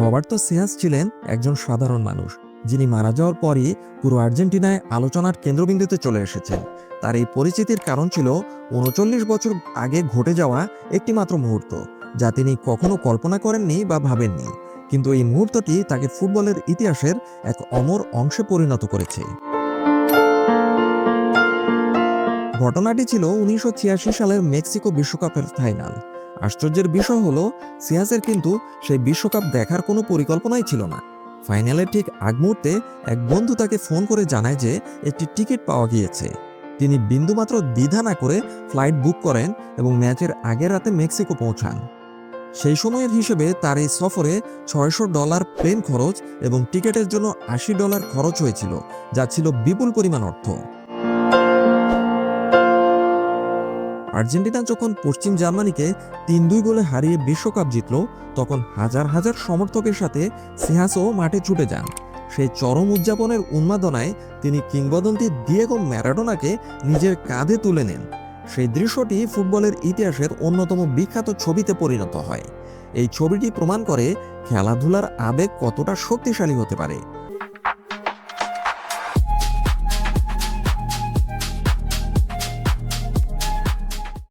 Roberto সিয়াস ছিলেন একজন সাধারণ মানুষ, যিনি মারা যাওয়ার পরই পুরো আর্জেন্টিনায় আলোচনার কেন্দ্রবিন্দুতে চলে এসেছেন। তার এই পরিচিতির কারণ ছিল উনচল্লিশ বছর আগে ঘটে যাওয়া একটি মাত্র মুহূর্ত, যা তিনি কখনো কল্পনা করেননি বা ভাবেননি। কিন্তু এই মুহূর্তটি তাকে ফুটবলের ইতিহাসের এক অমর অংশে পরিণত করেছে। ঘটনাটি ছিল উনিশশো ছিয়াশি সালের মেক্সিকো বিশ্বকাপের ফাইনাল। আশ্চর্যের বিষয় হলো সিয়াসের কিন্তু সেই বিশ্বকাপ দেখার কোনো পরিকল্পনাই ছিল না। ফাইনালের ঠিক আগ মুহূর্তে এক বন্ধু তাকে ফোন করে জানায় যে একটি টিকিট পাওয়া গিয়েছে। তিনি বিন্দুমাত্র দ্বিধা না করে ফ্লাইট বুক করেন এবং ম্যাচের আগের রাতে মেক্সিকো পৌঁছান। সেই সময়ের হিসেবে তার এই সফরে ছয়শো ডলার প্লেন খরচ এবং টিকিটের জন্য আশি ডলার খরচ হয়েছিল, যা ছিল বিপুল পরিমাণ অর্থ। আর্জেন্টিনা যখন পশ্চিম জার্মানিকে তিন দুই গোলে হারিয়ে বিশ্বকাপ জিতল, তখন হাজার হাজার সমর্থকের সাথে সিহাসও মাঠে ছুটে যান। সেই চরম উদযাপনের উন্মাদনায় তিনি কিংবদন্তি দিয়েগো ম্যারাডোনাকে নিজের কাঁধে তুলে নেন। সেই দৃশ্যটি ফুটবলের ইতিহাসের অন্যতম বিখ্যাত ছবিতে পরিণত হয়। এই ছবিটি প্রমাণ করে খেলাধুলার আবেগ কতটা শক্তিশালী হতে পারে।